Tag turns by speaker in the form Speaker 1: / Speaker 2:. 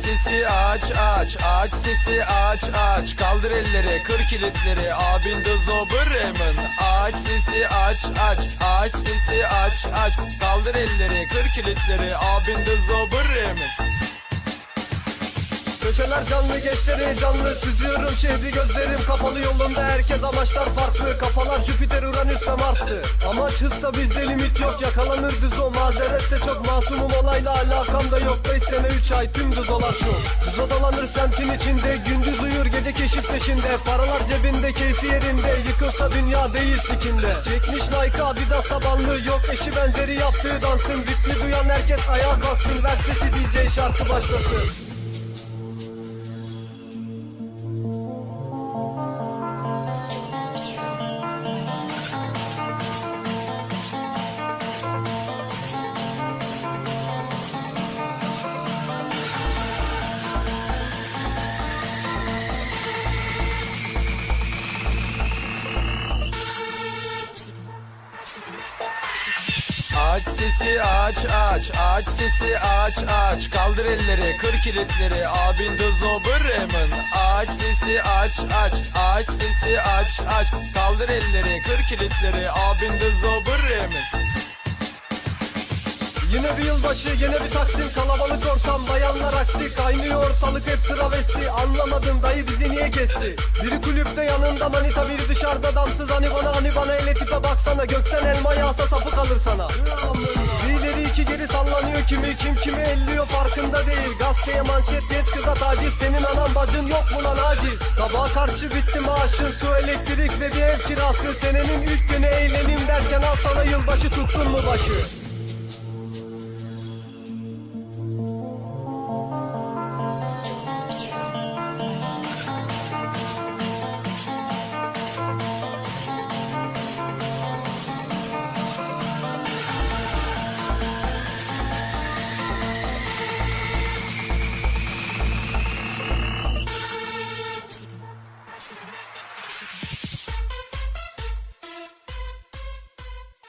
Speaker 1: sesi aç aç aç sesi aç aç. Kaldır elleri kır kilitleri. Abin de zoberemin Aç sesi aç aç aç sesi aç aç. Kaldır elleri kır kilitleri. Abin de zoberemin
Speaker 2: Köşeler canlı gençleri canlı. Süzüyorum şehri gözlerim kapalı. Yolunda Herkes amaçlar farklı. Kafalar Jüpiter, Uranüs ve Mars'tı. Amaç hızsa bizde limit yok. Yakalanır düz o mazeretse çok masumum. Olayla alakam da yok. 5 sene 3 ay tüm düz olan şu. Düz odalanır semtin içinde. Gündüz uyur gece keşif peşinde. Paralar cebinde keyfi yerinde. Yıkılsa dünya değil sikinde Çekmiş Nike Adidas tabanlı. Yok eşi benzeri yaptığı dansın. Ritmi duyan herkes ayağa kalksın. Ver sesi DJ şarkı başlasın
Speaker 1: Aç sesi aç aç aç sesi aç aç Kaldır elleri kır kilitleri. Abin de zoberemin Aç sesi aç aç aç sesi aç aç Kaldır elleri kır kilitleri. Abin de zoberemin
Speaker 2: Yine bir yılbaşı yine bir taksim Kalabalık ortam bayanlar aksi. Kaynıyor ortalık hep travesti Anlamadım dayı bizi niye kesti? Biri kulüpte yanında manita biri dışarıda damsız. Hani bana hani bana ele tipe baksana. Gökten elma yağsa sapı kalır sana. Bir ileri iki geri sallanıyor. Kimi Kim kimi elliyor farkında değil. Gazeteye manşet genç kıza taciz. Senin anan bacın yok mu lan aciz? Sabaha karşı bitti maaşın. Su elektrik ve bir ev kirası. Senenin ilk günü eğlenim derken Al sana yılbaşı tuttun mu başı Thank you.